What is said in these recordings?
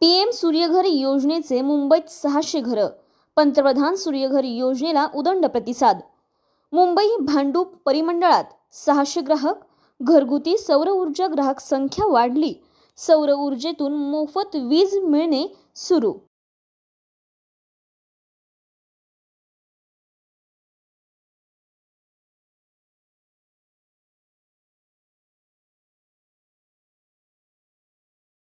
P M Surya Ghar योजनेचे मुंबईत सहाशे घरं. पंतप्रधान सूर्यघर योजनेला उदंड प्रतिसाद. मुंबई भांडूप परिमंडळात सहाशे ग्राहक घरगुती सौर ऊर्जा ग्राहक संख्या वाढली. सौर ऊर्जेतून मोफत वीज मिळणे सुरू.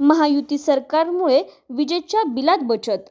महायुती सरकारमुळे विजेच्या बिलात बचत